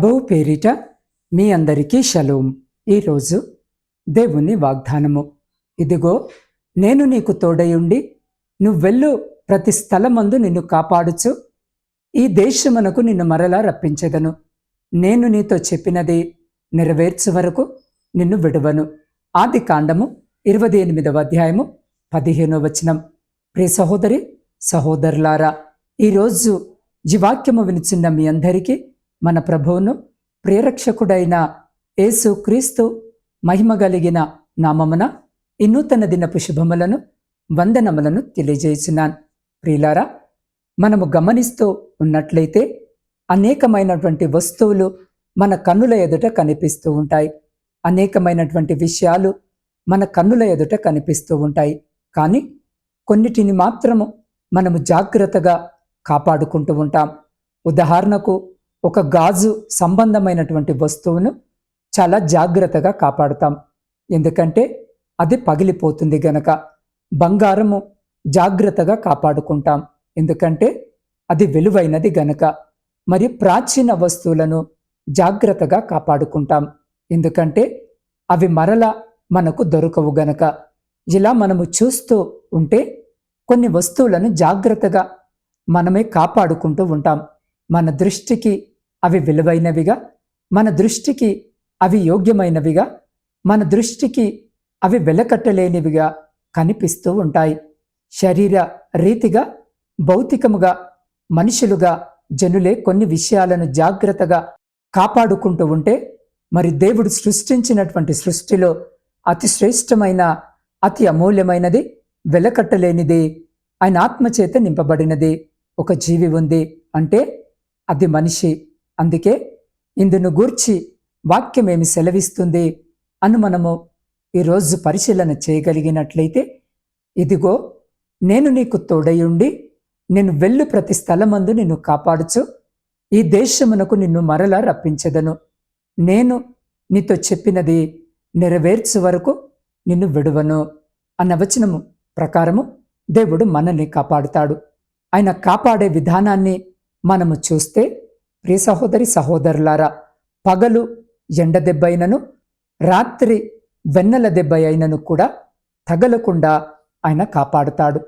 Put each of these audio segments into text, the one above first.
ప్రభువు పేరిట మీ అందరికీ షలోం. ఈరోజు దేవుని వాగ్దానము. ఇదిగో నేను నీకు తోడయుండి నువ్వెళ్ళు ప్రతి స్థలమందు నిన్ను కాపాడుచు ఈ దేశమునకు నిన్ను మరలా రప్పించెదను. నేను నీతో చెప్పినది నెరవేర్చు వరకు నిన్ను విడువను. ఆది కాండము ఇరవై ఎనిమిదవ అధ్యాయము పదిహేనో వచనం. ప్రియ సహోదరి సహోదరులారా ఈరోజు జీవాక్యము వినిచున్న మీ అందరికీ మన ప్రభువును ప్రేరక్షకుడైన యేసు క్రీస్తు మహిమ కలిగిన నామమున ఈ నూతన దినపు శుభములను వందనములను తెలియజేసినాను ప్రియులారా మనము గమనిస్తూ ఉన్నట్లయితే అనేకమైనటువంటి వస్తువులు మన కన్నుల ఎదుట కనిపిస్తూ ఉంటాయి. అనేకమైనటువంటి విషయాలు మన కన్నుల ఎదుట కనిపిస్తూ ఉంటాయి. కానీ కొన్నిటిని మాత్రము మనము జాగ్రత్తగా కాపాడుకుంటూ ఉంటాం. ఉదాహరణకు ఒక గాజు సంబంధమైనటువంటి వస్తువును చాలా జాగ్రత్తగా కాపాడుతాం. ఎందుకంటే అది పగిలిపోతుంది గనక. బంగారము జాగ్రత్తగా కాపాడుకుంటాం. ఎందుకంటే అది విలువైనది గనక. మరి ప్రాచీన వస్తువులను జాగ్రత్తగా కాపాడుకుంటాం. ఎందుకంటే అవి మరల మనకు దొరకవు గనక. ఇలా మనము చూస్తూ ఉంటే కొన్ని వస్తువులను జాగ్రత్తగా మనమే కాపాడుకుంటూ ఉంటాం. మన దృష్టికి అవి విలువైనవిగా మన దృష్టికి అవి యోగ్యమైనవిగా మన దృష్టికి అవి వెలకట్టలేనివిగా కనిపిస్తూ ఉంటాయి. శరీర రీతిగా భౌతికముగా మనుషులుగా జనులే కొన్ని విషయాలను జాగ్రత్తగా కాపాడుకుంటూ ఉంటే మరి దేవుడు సృష్టించినటువంటి సృష్టిలో అతి శ్రేష్టమైన అతి అమూల్యమైనది వెలకట్టలేనిది ఆయన ఆత్మచేత నింపబడినది ఒక జీవి ఉంది అంటే అది మనిషి. అందుకే ఇందును గూర్చి వాక్యమేమి సెలవిస్తుంది అని మనము ఈరోజు పరిశీలన చేయగలిగినట్లయితే ఇదిగో నేను నీకు తోడయుండి నేను వెళ్ళు ప్రతి స్థలమందు నిన్ను కాపాడుచు ఈ దేశమునకు నిన్ను మరలా రప్పించదను. నేను నీతో చెప్పినది నెరవేర్చు వరకు నిన్ను విడువను అన్న వచనము ప్రకారము దేవుడు మనల్ని కాపాడుతాడు. ఆయన కాపాడే విధానాన్ని మనము చూస్తే ప్రియ సహోదరి సహోదరులారా పగలు ఎండ దెబ్బ అయినను రాత్రి వెన్నెల దెబ్బ అయినను కూడా తగలకుండా ఆయన కాపాడుతాడు.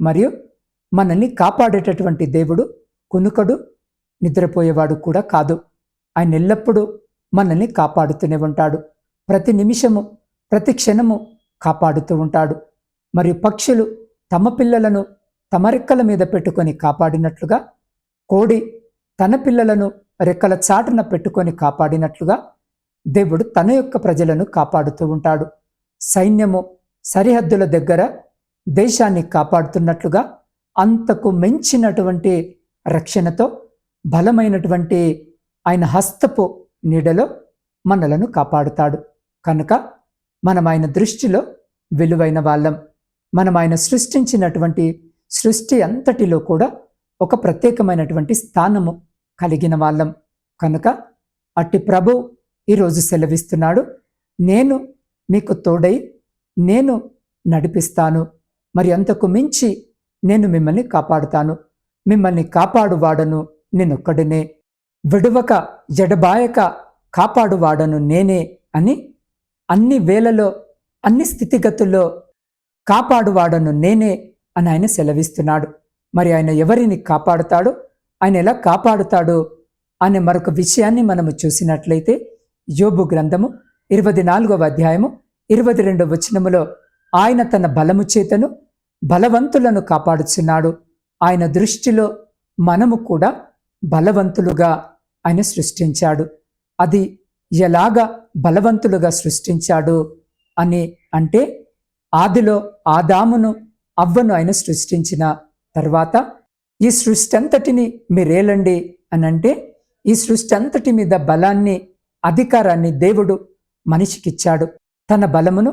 మరియు మనల్ని కాపాడేటటువంటి దేవుడు కునుకడు నిద్రపోయేవాడు కూడా కాదు. ఆయన ఎల్లప్పుడూ మనల్ని కాపాడుతూనే ఉంటాడు. ప్రతి నిమిషము ప్రతి క్షణము కాపాడుతూ ఉంటాడు. మరియు పక్షులు తమ పిల్లలను తమ రెక్కల మీద పెట్టుకొని కాపాడినట్లుగా కోడి తన పిల్లలను రెక్కల చాటున పెట్టుకొని కాపాడినట్లుగా దేవుడు తన యొక్క ప్రజలను కాపాడుతూ ఉంటాడు. సైన్యము సరిహద్దుల దగ్గర దేశాన్ని కాపాడుతున్నట్లుగా అంతకు మించినటువంటి రక్షణతో బలమైనటువంటి ఆయన హస్తపు నీడలో మనలను కాపాడుతాడు. కనుక మనం ఆయన దృష్టిలో విలువైన వాళ్ళం. మనం ఆయన సృష్టించినటువంటి సృష్టి అంతటిలో కూడా ఒక ప్రత్యేకమైనటువంటి స్థానము కలిగిన వాళ్ళం. కనుక అట్టి ప్రభు ఈరోజు సెలవిస్తున్నాడు. నేను మీకు తోడై నేను నడిపిస్తాను. మరి అంతకు మించి నేను మిమ్మల్ని కాపాడుతాను. మిమ్మల్ని కాపాడువాడను నేనొక్కడినే. విడువక జడబాయక కాపాడువాడను నేనే అని అన్ని వేళలో అన్ని స్థితిగతుల్లో కాపాడువాడను నేనే అని ఆయన సెలవిస్తున్నాడు. మరి ఆయన ఎవరిని కాపాడుతాడో? ఆయన ఎలా కాపాడుతాడో అనే మరొక విషయాన్ని మనము చూసినట్లయితే యోబు గ్రంథము ఇరవై నాలుగవ అధ్యాయము ఇరవై రెండవ వచనములో ఆయన తన బలము చేతను బలవంతులను కాపాడుచున్నాడు. ఆయన దృష్టిలో మనము కూడా బలవంతులుగా ఆయన సృష్టించాడు. అది ఎలాగా బలవంతులుగా సృష్టించాడు అని అంటే ఆదిలో ఆదామును అవ్వను ఆయన సృష్టించిన తర్వాత ఈ సృష్టి అంతటిని మీరేలండి అని అంటే ఈ సృష్టి అంతటి మీద బలాన్ని అధికారాన్ని దేవుడు మనిషికిచ్చాడు. తన బలమును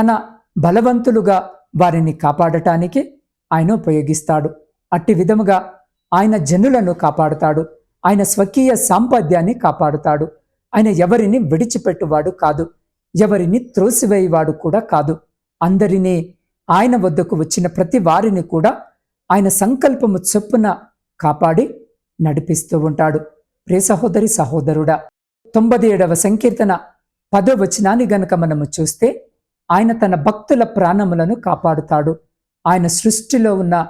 తన బలవంతులుగా వారిని కాపాడటానికి ఆయన ఉపయోగిస్తాడు. అట్టి విధముగా ఆయన జనులను కాపాడుతాడు. ఆయన స్వకీయ సాంపద్యాన్ని కాపాడుతాడు. ఆయన ఎవరిని విడిచిపెట్టువాడు కాదు. ఎవరిని త్రోసివేయవాడు కూడా కాదు. అందరినీ ఆయన వద్దకు వచ్చిన ప్రతి వారిని కూడా ఆయన సంకల్పము చొప్పున కాపాడి నడిపిస్తూ ఉంటాడు. ప్రియ సహోదరి సహోదరుడా తొంభై ఏడవ సంకీర్తన పదో వచనాన్ని గనక మనము చూస్తే ఆయన తన భక్తుల ప్రాణములను కాపాడుతాడు. ఆయన సృష్టిలో ఉన్న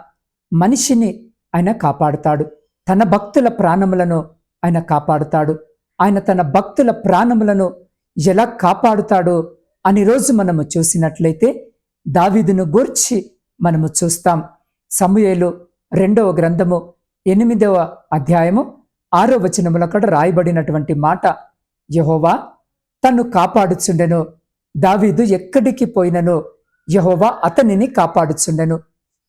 మనిషిని ఆయన కాపాడుతాడు. తన భక్తుల ప్రాణములను ఆయన కాపాడుతాడు. ఆయన తన భక్తుల ప్రాణములను ఎలా కాపాడుతాడో అని రోజు మనము చూసినట్లయితే దావీదును గూర్చి మనము చూస్తాం. సమూయేలు రెండవ గ్రంథము ఎనిమిదవ అధ్యాయము ఆరో వచనముల అక్కడ రాయబడినటువంటి మాట యహోవా తన్ను కాపాడుచుండెను. దావీదు ఎక్కడికి పోయినను? యహోవా అతనిని కాపాడుచుండెను.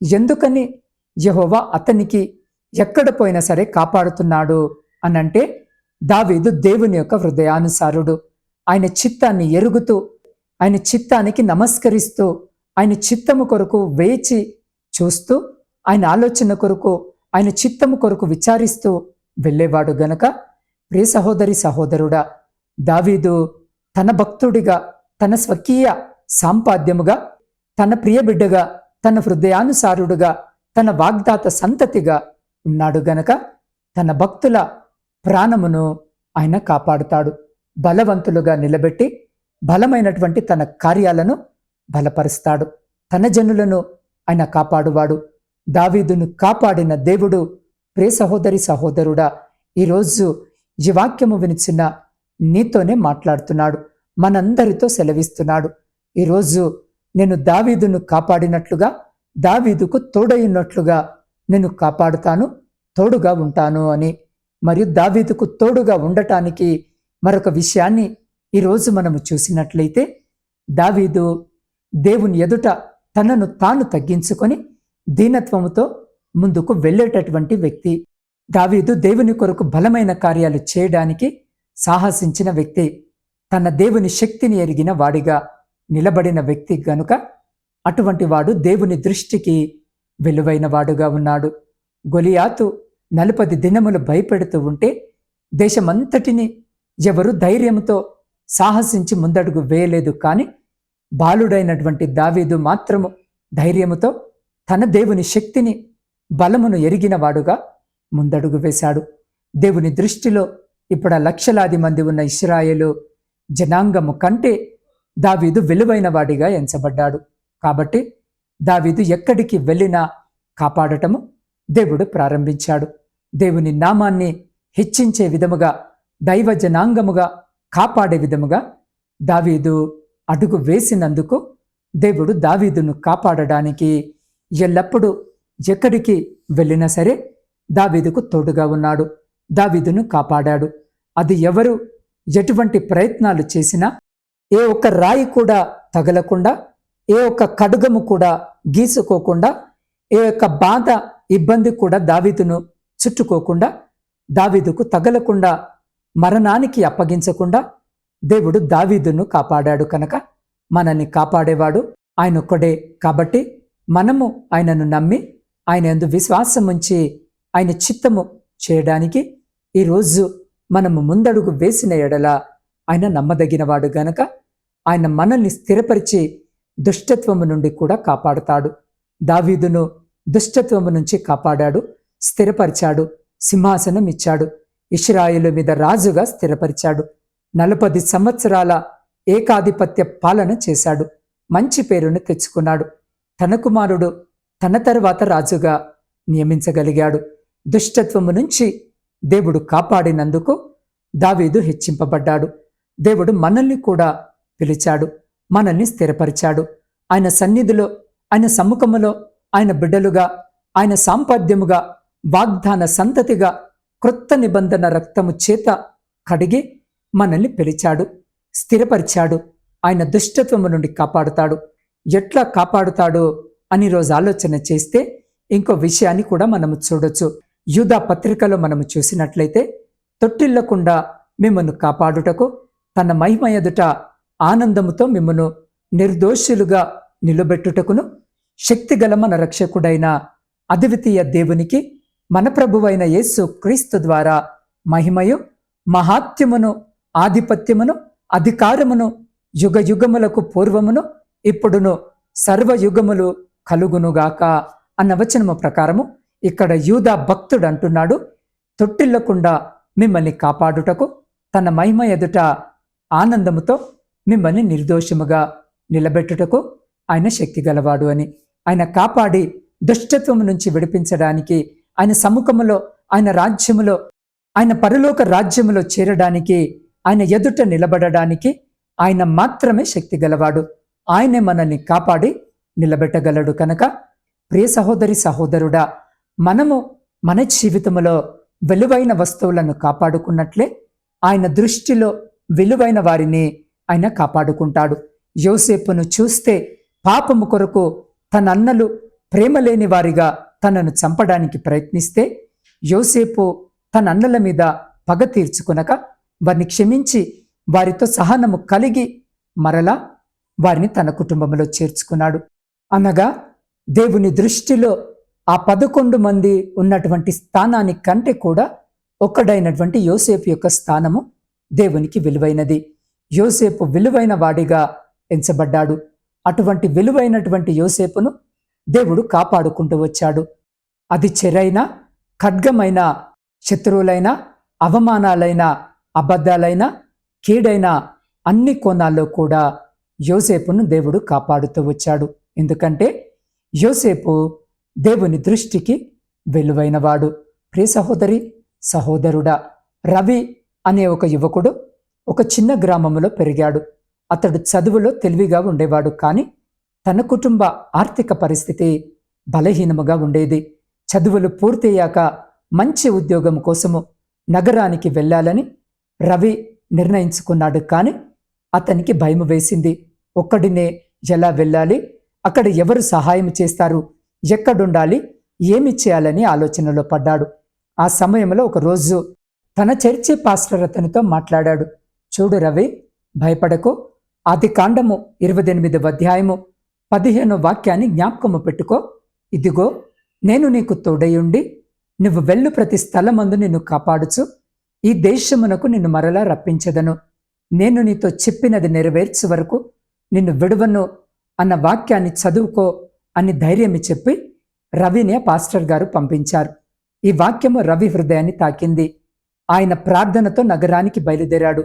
ఎందుకని? యహోవా అతనికి ఎక్కడ పోయినా సరే కాపాడుతున్నాడు అనంటే దావీదు దేవుని యొక్క హృదయానుసారుడు. ఆయన చిత్తాన్ని ఎరుగుతూ ఆయన చిత్తానికి నమస్కరిస్తూ ఆయన చిత్తము కొరకు వేచి చూస్తూ ఆయన ఆలోచన కొరకు ఆయన చిత్తము కొరకు విచారిస్తూ వెళ్ళేవాడు గనక ప్రియ సహోదరి సహోదరుడా దావీదు తన భక్తుడిగా తన స్వకీయ సాంపాద్యముగా తన ప్రియబిడ్డగా తన హృదయానుసారుడుగా తన వాగ్దాత సంతతిగా ఉన్నాడు గనక తన భక్తుల ప్రాణమును ఆయన కాపాడుతాడు. బలవంతులుగా నిలబెట్టి బలమైనటువంటి తన కార్యాలను బలపరుస్తాడు. తన జనులను ఆయన కాపాడువాడు. దావీదును కాపాడిన దేవుడు ప్రే సహోదరి సహోదరుడా ఈరోజు ఈ వాక్యము వినిచిన నీతోనే మాట్లాడుతున్నాడు మనందరితో సెలవిస్తున్నాడు. ఈరోజు నేను దావీదును కాపాడినట్లుగా దావీదుకు తోడైనట్లుగా నేను కాపాడుతాను తోడుగా ఉంటాను అని. మరియు దావీదుకు తోడుగా ఉండటానికి మరొక విషయాన్ని ఈరోజు మనము చూసినట్లయితే దావీదు దేవుని ఎదుట తనను తాను తగ్గించుకొని దీనత్వముతో ముందుకు వెళ్ళేటటువంటి వ్యక్తి. దావీదు దేవుని కొరకు బలమైన కార్యాలు చేయడానికి సాహసించిన వ్యక్తి. తన దేవుని శక్తిని ఎరిగిన వాడిగా నిలబడిన వ్యక్తి గనుక అటువంటి వాడు దేవుని దృష్టికి విలువైన వాడుగా ఉన్నాడు. గొలియాతు నలుపది దినములు భయపెడుతూ ఉంటే దేశమంతటిని ఎవరు ధైర్యంతో సాహసించి ముందడుగు వేయలేదు కానీ బాలుడైనటువంటి దావీదు మాత్రము ధైర్యముతో తన దేవుని శక్తిని బలమును ఎరిగిన వాడుగా ముందడుగు వేశాడు. దేవుని దృష్టిలో ఇప్పుడు లక్షలాది మంది ఉన్న ఇస్రాయేలు జనాంగము కంటే దావీదు విలువైన వాడిగా ఎంచబడ్డాడు. కాబట్టి దావీదు ఎక్కడికి వెళ్ళినా కాపాడటము దేవుడు ప్రారంభించాడు. దేవుని నామాన్ని హెచ్చించే విధముగా దైవ జనాంగముగా కాపాడే విధముగా దావీదు అడుగు వేసినందుకు దేవుడు దావీదును కాపాడడానికి ఎల్లప్పుడూ ఎక్కడికి వెళ్ళినా సరే దావీదుకు తోడుగా ఉన్నాడు. దావీదును కాపాడాడు. అది ఎవరు ఎటువంటి ప్రయత్నాలు చేసినా ఏ ఒక్క రాయి కూడా తగలకుండా ఏ ఒక్క కడుగము కూడా గీసుకోకుండా ఏ ఒక్క బాధ ఇబ్బంది కూడా దావీదును చుట్టుకోకుండా దావీదుకు తగలకుండా మరణానికి అప్పగించకుండా దేవుడు దావీదును కాపాడాడు కనుక మనల్ని కాపాడేవాడు. ఆయన ఒక్కడే కాబట్టి మనము ఆయనను నమ్మి ఆయన ఎందు విశ్వాసం ఉంచి ఆయన చిత్తము చేయడానికి ఈరోజు మనము ముందడుగు వేసిన ఎడల ఆయన నమ్మదగినవాడు గనక ఆయన మనల్ని స్థిరపరిచి దుష్టత్వము నుండి కూడా కాపాడుతాడు. దావీదును దుష్టత్వము నుంచి కాపాడాడు స్థిరపరిచాడు సింహాసనం ఇచ్చాడు ఇష్రాయిలు మీద రాజుగా స్థిరపరిచాడు. నలపది సంవత్సరాల ఏకాధిపత్య పాలన చేశాడు. మంచి పేరును తెచ్చుకున్నాడు. తన కుమారుడు తన తరువాత రాజుగా నియమించగలిగాడు. దుష్టత్వము నుంచి దేవుడు కాపాడినందుకు దావీదు హెచ్చింపబడ్డాడు. దేవుడు మనల్ని కూడా పిలిచాడు. మనల్ని స్థిరపరిచాడు. ఆయన సన్నిధిలో ఆయన సమ్ముఖములో ఆయన బిడ్డలుగా ఆయన సాంపాద్యముగా వాగ్దాన సంతతిగా క్రొత్త నిబంధన రక్తము చేత కడిగి మనల్ని పిలిచాడు స్థిరపరిచాడు ఆయన దుష్టత్వము నుండి కాపాడుతాడు. ఎట్లా కాపాడుతాడు అని రోజు ఆలోచన చేస్తే ఇంకో విషయాన్ని కూడా మనము చూడొచ్చు. యూదా పత్రికలో మనము చూసినట్లయితే తొట్టిల్లకుండా మిమ్మను కాపాడుటకు తన మహిమ ఎదుట ఆనందముతో మిమ్మను నిర్దోషులుగా నిలబెట్టుటకును శక్తిగల మన రక్షకుడైన అద్వితీయ దేవునికి మన ప్రభువైన యేసు క్రీస్తు ద్వారా మహిమయు మహాత్యమును ఆధిపత్యమును అధికారమును యుగ యుగములకు పూర్వమును ఇప్పుడును సర్వయుగములు కలుగునుగాక అన్న వచనము ప్రకారము ఇక్కడ యూదా భక్తుడు అంటున్నాడు తొట్టిల్లకుండా మిమ్మల్ని కాపాడుటకు తన మహిమ ఎదుట ఆనందముతో మిమ్మల్ని నిర్దోషముగా నిలబెట్టుటకు ఆయన శక్తి గలవాడు అని. ఆయన కాపాడి దుష్టత్వం నుంచి విడిపించడానికి ఆయన సముఖములో ఆయన రాజ్యములో ఆయన పరలోక రాజ్యములో చేరడానికి ఆయన ఎదుట నిలబడడానికి ఆయన మాత్రమే శక్తి గలవాడు. ఆయనే మనల్ని కాపాడి నిలబెట్టగలడు కనుక. ప్రియ సహోదరి సహోదరుడా మనము మన జీవితంలో విలువైన వస్తువులను కాపాడుకున్నట్లే ఆయన దృష్టిలో విలువైన వారిని ఆయన కాపాడుకుంటాడు. యోసేపును చూస్తే పాపము కొరకు తన అన్నలు ప్రేమ లేని వారిగా తనను చంపడానికి ప్రయత్నిస్తే యోసేపు తన అన్నల మీద పగ తీర్చుకునక వారిని క్షమించి వారితో సహనము కలిగి మరలా వారిని తన కుటుంబంలో చేర్చుకున్నాడు. అనగా దేవుని దృష్టిలో ఆ పదకొండు మంది ఉన్నటువంటి స్థానాని కంటే కూడా ఒక్కడైనటువంటి యోసేపు యొక్క స్థానము దేవునికి విలువైనది. యోసేపు విలువైన వాడిగా ఎంచబడ్డాడు. అటువంటి విలువైనటువంటి యోసేపును దేవుడు కాపాడుకుంటూ వచ్చాడు. అది చెరైన ఖడ్గమైన శత్రువులైన అవమానాలైన అబద్ధాలైన కీడైన అన్ని కోణాల్లో కూడా యోసేపును దేవుడు కాపాడుతూ వచ్చాడు. ఎందుకంటే యోసేపు దేవుని దృష్టికి విలువైనవాడు. ప్రియ సహోదరి సహోదరుడా రవి అనే ఒక యువకుడు ఒక చిన్న గ్రామంలో పెరిగాడు. అతడు చదువులో తెలివిగా ఉండేవాడు కానీ తన కుటుంబ ఆర్థిక పరిస్థితి బలహీనముగా ఉండేది. చదువులు పూర్తయ్యాక మంచి ఉద్యోగం కోసము నగరానికి వెళ్ళాలని రవి నిర్ణయించుకున్నాడు కానీ అతనికి భయం వేసింది. ఒక్కడినే ఎలా వెళ్ళాలి? అక్కడ ఎవరు సహాయం చేస్తారు? ఎక్కడుండాలి? ఏమి చేయాలని ఆలోచనలో పడ్డాడు. ఆ సమయంలో ఒక రోజు తన చర్చి పాస్టర్ అతనితో మాట్లాడాడు. చూడు రవి భయపడకు. ఆది కాండము ఇరవై ఎనిమిదవ అధ్యాయము పదిహేను వాక్యాన్ని జ్ఞాపకము పెట్టుకో. ఇదిగో నేను నీకు తోడయుండి నువ్వు వెళ్ళు ప్రతి స్థలమందు నిన్ను కాపాడుచు. ఈ దేశమునకు నిన్ను మరలా రప్పించదను. నేను నీతో చెప్పినది నెరవేర్చు వరకు నిన్ను విడువను అన్న వాక్యాన్ని చదువుకో అని ధైర్యం చెప్పి రవిని పాస్టర్ గారు పంపించారు. ఈ వాక్యము రవి హృదయాన్ని తాకింది. ఆయన ప్రార్థనతో నగరానికి బయలుదేరాడు.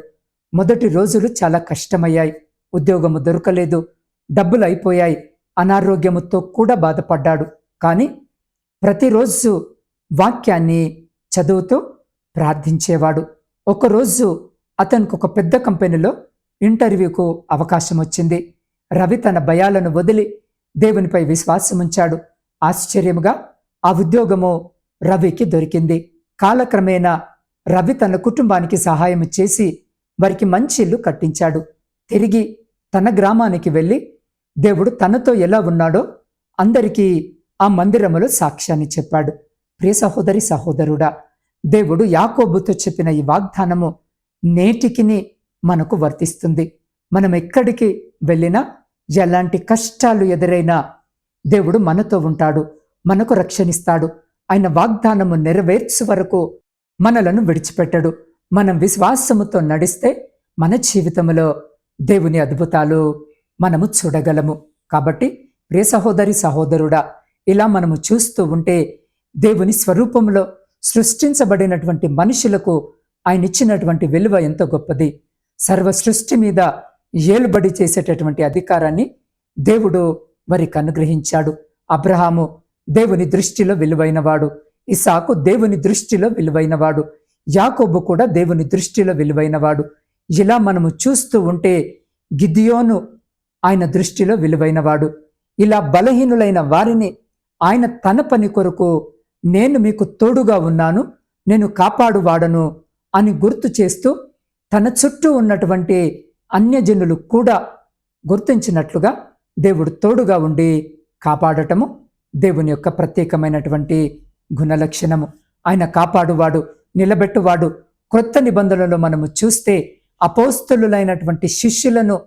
మొదటి రోజులు చాలా కష్టమయ్యాయి. ఉద్యోగము దొరకలేదు. డబ్బులు అయిపోయాయి. అనారోగ్యముతో కూడా బాధపడ్డాడు. కానీ ప్రతిరోజు వాక్యాన్ని చదువుతూ ప్రార్థించేవాడు. ఒకరోజు అతనికి ఒక పెద్ద కంపెనీలో ఇంటర్వ్యూకు అవకాశం వచ్చింది. రవి తన భయాలను వదిలి దేవునిపై విశ్వాసం ఉంచాడు ఆశ్చర్యముగా ఆ ఉద్యోగము రవికి దొరికింది. కాలక్రమేణా రవి తన కుటుంబానికి సహాయం చేసి వారికి మంచి ఇల్లు కట్టించాడు. తిరిగి తన గ్రామానికి వెళ్ళి దేవుడు తనతో ఎలా ఉన్నాడో అందరికీ ఆ మందిరములో సాక్ష్యాన్ని చెప్పాడు. ప్రియ సహోదరి సహోదరుడా దేవుడు యాకోబుతో చెప్పిన ఈ వాగ్దానము నేటికిని మనకు వర్తిస్తుంది. మనం ఎక్కడికి వెళ్ళినా ఎలాంటి కష్టాలు ఎదురైనా దేవుడు మనతో ఉంటాడు మనకు రక్షణిస్తాడు. ఆయన వాగ్దానము నెరవేర్చు వరకు మనలను విడిచిపెట్టడు. మనం విశ్వాసముతో నడిస్తే మన జీవితంలో దేవుని అద్భుతాలు మనము చూడగలము. కాబట్టి ప్రియ సహోదరి సహోదరుడా ఇలా మనము చూస్తూ ఉంటే దేవుని స్వరూపంలో సృష్టించబడినటువంటి మనుషులకు ఆయన ఇచ్చినటువంటి విలువ ఎంత గొప్పది? సర్వ సృష్టి మీద ఏలుబడి చేసేటటువంటి అధికారాన్ని దేవుడు వారికి అనుగ్రహించాడు. అబ్రహాము దేవుని దృష్టిలో విలువైనవాడు. ఇసాకు దేవుని దృష్టిలో విలువైనవాడు. యాకోబు కూడా దేవుని దృష్టిలో విలువైనవాడు. ఇలా మనము చూస్తూ ఉంటే గిద్యోను ఆయన దృష్టిలో విలువైనవాడు. ఇలా బలహీనులైన వారిని ఆయన తన పని కొరకు నేను మీకు తోడుగా ఉన్నాను నేను కాపాడువాడను అని గుర్తు చేస్తూ తన చుట్టూ ఉన్నటువంటి అన్యజనులు కూడా గుర్తించినట్లుగా దేవుడు తోడుగా ఉండి కాపాడటము దేవుని యొక్క ప్రత్యేకమైనటువంటి గుణలక్షణము. ఆయన కాపాడువాడు నిలబెట్టువాడు. క్రొత్త నిబంధనలో మనము చూస్తే అపోస్తులులైనటువంటి శిష్యులను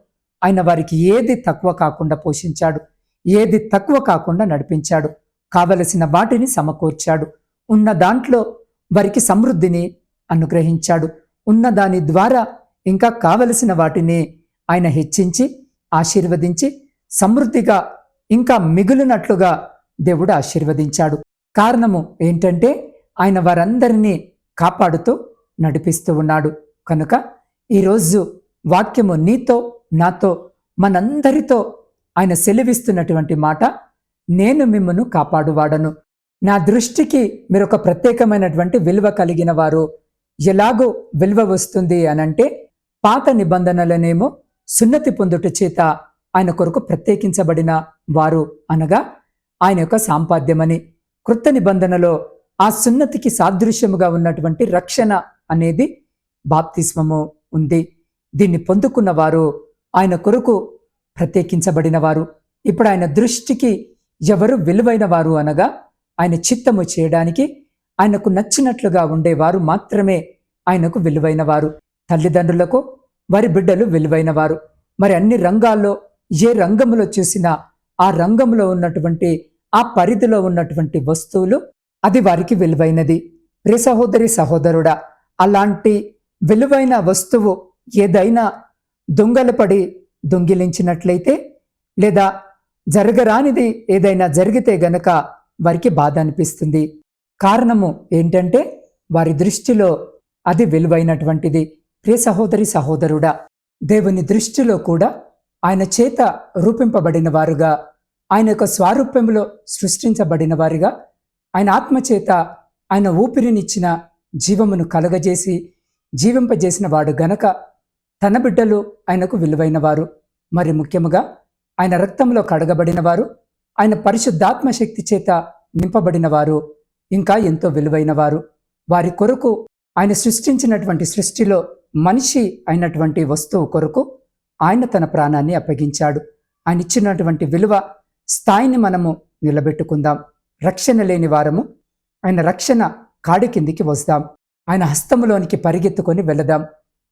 ఆయన వారికి ఏది తక్కువ కాకుండా పోషించాడు ఏది తక్కువ కాకుండా నడిపించాడు. కావలసిన వాటిని సమకూర్చాడు. ఉన్న దాంట్లో వారికి సమృద్ధిని అనుగ్రహించాడు. ఉన్న దాని ద్వారా ఇంకా కావలసిన వాటిని ఆయన హెచ్చించి ఆశీర్వదించి సమృద్ధిగా ఇంకా మిగులునట్లుగా దేవుడు ఆశీర్వదించాడు. కారణము ఏంటంటే ఆయన వారందరినీ కాపాడుతూ నడిపిస్తూ ఉన్నాడు. కనుక ఈరోజు వాక్యము నీతో నాతో మనందరితో ఆయన సెలవిస్తున్నటువంటి మాట నేను మిమ్మను కాపాడువాడను. నా దృష్టికి మీరు ఒక ప్రత్యేకమైనటువంటి విలువ కలిగిన వారు ఎలాగో విలువ వస్తుంది అనంటే పాత నిబంధనలనేమో సున్నతి పొందుట చేత ఆయన కొరకు ప్రత్యేకించబడిన వారు అనగా ఆయన యొక్క సాంపాద్యమని. కృత నిబంధనలో ఆ సున్నతికి సాదృశ్యముగా ఉన్నటువంటి రక్షణ అనేది బాప్తిస్మము ఉంది. దీన్ని పొందుకున్న వారు ఆయన కొరకు ప్రత్యేకించబడిన వారు ఇప్పుడు ఆయన దృష్టికి ఎవరు విలువైన వారు అనగా ఆయన చిత్తము చేయడానికి ఆయనకు నచ్చినట్లుగా ఉండేవారు మాత్రమే ఆయనకు విలువైన వారు తల్లిదండ్రులకు వారి బిడ్డలు విలువైన వారు మరి అన్ని రంగాల్లో ఏ రంగంలో చూసినా ఆ రంగంలో ఉన్నటువంటి ఆ పరిధిలో ఉన్నటువంటి వస్తువులు అది వారికి విలువైనది. ప్రియ సహోదరి సహోదరుడా అలాంటి విలువైన వస్తువు ఏదైనా దొంగలు పడి దొంగిలించినట్లయితే లేదా జరగరానిది ఏదైనా జరిగితే గనక వారికి బాధ అనిపిస్తుంది. కారణము ఏంటంటే వారి దృష్టిలో అది విలువైనటువంటిది. ప్రియ సహోదరి సహోదరుడా దేవుని దృష్టిలో కూడా ఆయన చేత రూపింపబడిన వారుగా ఆయన యొక్క స్వారూప్యంలో సృష్టించబడిన వారిగా ఆయన ఆత్మచేత ఆయన ఊపిరినిచ్చిన జీవమును కలగజేసి జీవింపజేసిన వాడు గనక తన బిడ్డలు ఆయనకు విలువైన వారు మరి ముఖ్యముగా ఆయన రక్తంలో కడగబడిన వారు ఆయన పరిశుద్ధాత్మ శక్తి చేత నింపబడిన వారు ఇంకా ఎంతో విలువైన వారు వారి కొరకు ఆయన సృష్టించినటువంటి సృష్టిలో మనిషి అయినటువంటి వస్తువు కొరకు ఆయన తన ప్రాణాన్ని అప్పగించాడు. ఆయన ఇచ్చినటువంటి విలువ స్థాయిని మనము నిలబెట్టుకుందాం. రక్షణ లేని వారము ఆయన రక్షణ కాడి కిందికి వస్తాం. ఆయన హస్తములోనికి పరిగెత్తుకొని వెళదాం.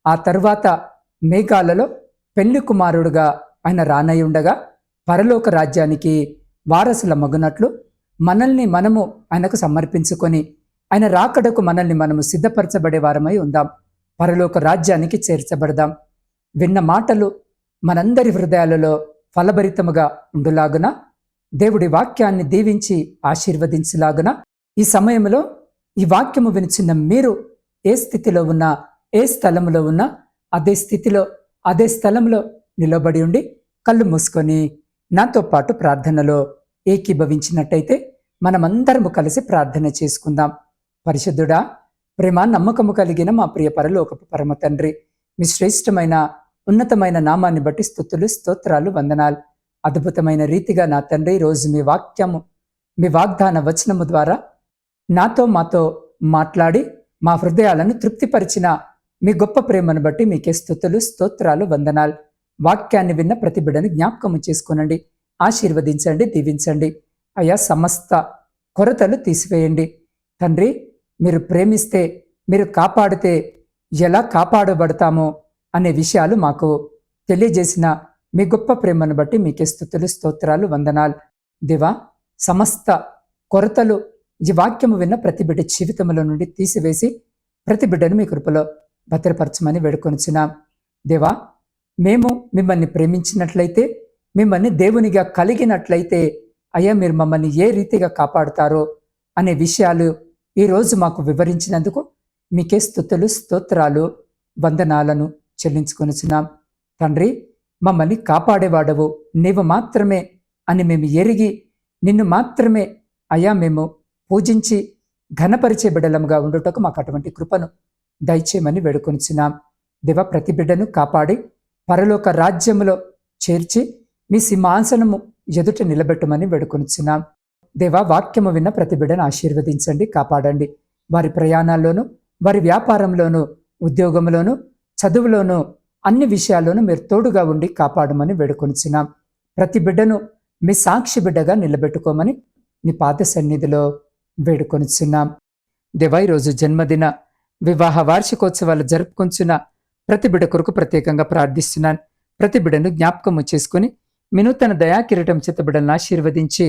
ఆ తరువాత మేఘాలలో పెళ్ళి కుమారుడుగా ఆయన రానై ఉండగా పరలోక రాజ్యానికి వారసుల మగునట్లు మనల్ని మనము ఆయనకు సమర్పించుకొని ఆయన రాకడకు మనల్ని మనము సిద్ధపరచబడే వారమై ఉందాం. పరలోక రాజ్యానికి చేర్చబడదాం. విన్న మాటలు మనందరి హృదయాలలో ఫలభరితముగా ఉండులాగున దేవుడి వాక్యాన్ని దీవించి ఆశీర్వదించులాగున ఈ సమయంలో ఈ వాక్యము వినిచిన మీరు ఏ స్థితిలో ఉన్నా ఏ స్థలంలో ఉన్నా అదే స్థితిలో అదే స్థలంలో నిలబడి ఉండి కళ్ళు మూసుకొని నాతో పాటు ప్రార్థనలో ఏకీభవించినట్టయితే మనమందరము కలిసి ప్రార్థన చేసుకుందాం. పరిశుద్ధుడా ప్రేమ నమ్మకము కలిగిన మా ప్రియ పరలోకపు పరమ తండ్రి మీ శ్రేష్టమైన ఉన్నతమైన నామాన్ని బట్టి స్థుతులు స్తోత్రాలు వందనాలు. అద్భుతమైన రీతిగా నా తండ్రి రోజు మీ వాక్యము మీ వాగ్దాన వచనము ద్వారా నాతో మాతో మాట్లాడి మా హృదయాలను తృప్తిపరిచిన మీ గొప్ప ప్రేమను బట్టి మీకే స్థుతులు స్తోత్రాలు వందనాలు. వాక్యాన్ని విన్న ప్రతి బిడ్డని జ్ఞాపకము చేసుకునండి. ఆశీర్వదించండి దీవించండి. అయా సమస్త కొరతలు తీసివేయండి. తండ్రి మీరు ప్రేమిస్తే మీరు కాపాడితే ఎలా కాపాడబడతామో అనే విషయాలు మాకు తెలియజేసిన మీ గొప్ప ప్రేమను బట్టి మీకే స్థుతులు స్తోత్రాలు వందనాలు. దివా సమస్త కొరతలు ఈ వాక్యము విన్న ప్రతి బిడ్డ జీవితంలో నుండి తీసివేసి ప్రతి బిడ్డను మీ కృపలో భద్రపరచమని వేడుకొనిచున్నాం. దేవా మేము మిమ్మల్ని ప్రేమించినట్లయితే మిమ్మల్ని దేవునిగా కలిగినట్లయితే అయ్యా మీరు మమ్మల్ని ఏ రీతిగా కాపాడుతారో అనే విషయాలు ఈరోజు మాకు వివరించినందుకు మీకే స్థుతులు స్తోత్రాలు వందనాలను చెల్లించుకొనిచున్నాం. తండ్రి మమ్మల్ని కాపాడేవాడవు నీవు మాత్రమే అని మేము ఎరిగి నిన్ను మాత్రమే అయా మేము పూజించి ఘనపరిచే బిడ్డలముగా ఉండుటకు మాకు అటువంటి కృపను దయచేయమని వేడుకొనిచున్నాం. దివ ప్రతి బిడ్డను కాపాడి పరలోక రాజ్యములో చేర్చి మీ సింహాసనము ఎదుట నిలబెట్టమని వేడుకొనిచ్చున్నాం దేవా వాక్యము విన్న ప్రతి బిడ్డను ఆశీర్వదించండి కాపాడండి. వారి ప్రయాణాల్లోనూ వారి వ్యాపారంలోనూ ఉద్యోగంలోనూ చదువులోనూ అన్ని విషయాల్లోనూ మీరు తోడుగా ఉండి కాపాడమని వేడుకొనిచున్నాం. ప్రతి బిడ్డను మీ సాక్షి బిడ్డగా నిలబెట్టుకోమని నీ పాత సన్నిధిలో వేడుకొనిచున్నాం. దేవా ఈరోజు జన్మదిన వివాహ వార్షికోత్సవాలు జరుపుకొంచున్న ప్రతి బిడ కొరకు ప్రత్యేకంగా ప్రార్థిస్తున్నాను. ప్రతి బిడను జ్ఞాపకము చేసుకుని వినూతన దయాకిరటం చేత బిడ్డలను ఆశీర్వదించి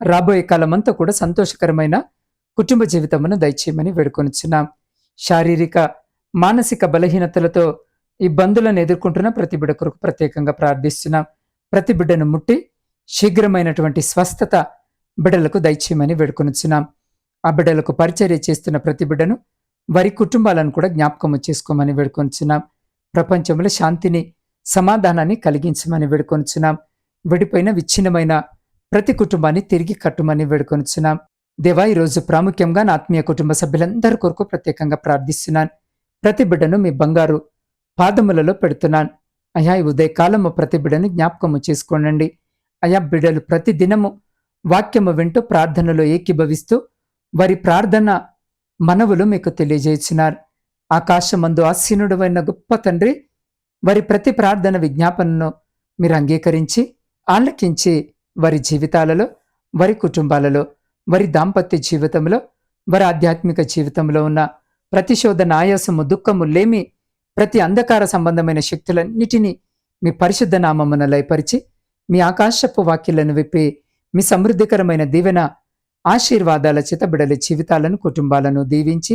రాబోయే కాలమంతా కూడా సంతోషకరమైన కుటుంబ జీవితమును దయచేయమని వేడుకొనిచున్నాం. శారీరక మానసిక బలహీనతలతో ఇబ్బందులను ఎదుర్కొంటున్న ప్రతి బిడ్డ కొరకు ప్రత్యేకంగా ప్రార్థిస్తున్నాం. ప్రతి బిడ్డను ముట్టి శీఘ్రమైనటువంటి స్వస్థత బిడ్డలకు దయచేయమని వేడుకొనిచున్నాం. ఆ బిడ్డలకు పరిచర్య చేస్తున్న ప్రతి బిడ్డను వారి కుటుంబాలను కూడా జ్ఞాపకం చేసుకోమని వేడుకొంచున్నాం ప్రపంచంలో శాంతిని సమాధానాన్ని కలిగించమని వేడుకొనుచున్నాం. విడిపోయిన విచ్ఛిన్నమైన ప్రతి కుటుంబాన్ని తిరిగి కట్టుమని వేడుకొనుచున్నాం. దేవా ఈరోజు ప్రాముఖ్యంగా నా ఆత్మీయ కుటుంబ సభ్యులందరి కొరకు ప్రత్యేకంగా ప్రార్థిస్తున్నాను. ప్రతి బిడ్డను మీ బంగారు పాదములలో పెడుతున్నాను. అయా ఈ ఉదయకాలము ప్రతి బిడ్డను జ్ఞాపకము చేసుకోనండి. అయా బిడ్డలు ప్రతి దినము వాక్యము వింటూ ప్రార్థనలో ఏకీభవిస్తూ వారి ప్రార్థన మనవులు మీకు తెలియజేస్తున్నారు ఆకాశమందు ఆసీనుడవైన గొప్ప తండ్రి వారి ప్రతి ప్రార్థన విజ్ఞాపనను మీరు అంగీకరించి ఆలకించి వారి జీవితాలలో వారి కుటుంబాలలో వారి దాంపత్య జీవితంలో వారి ఆధ్యాత్మిక జీవితంలో ఉన్న ప్రతిశోధన ఆయాసము దుఃఖము లేమి ప్రతి అంధకార సంబంధమైన శక్తులన్నిటినీ మీ పరిశుద్ధ నామమున లయపరిచి మీ ఆకాశపు వాక్యలను విప్పి మీ సమృద్ధికరమైన దీవెన ఆశీర్వాదాల చేత బిడల జీవితాలను కుటుంబాలను దీవించి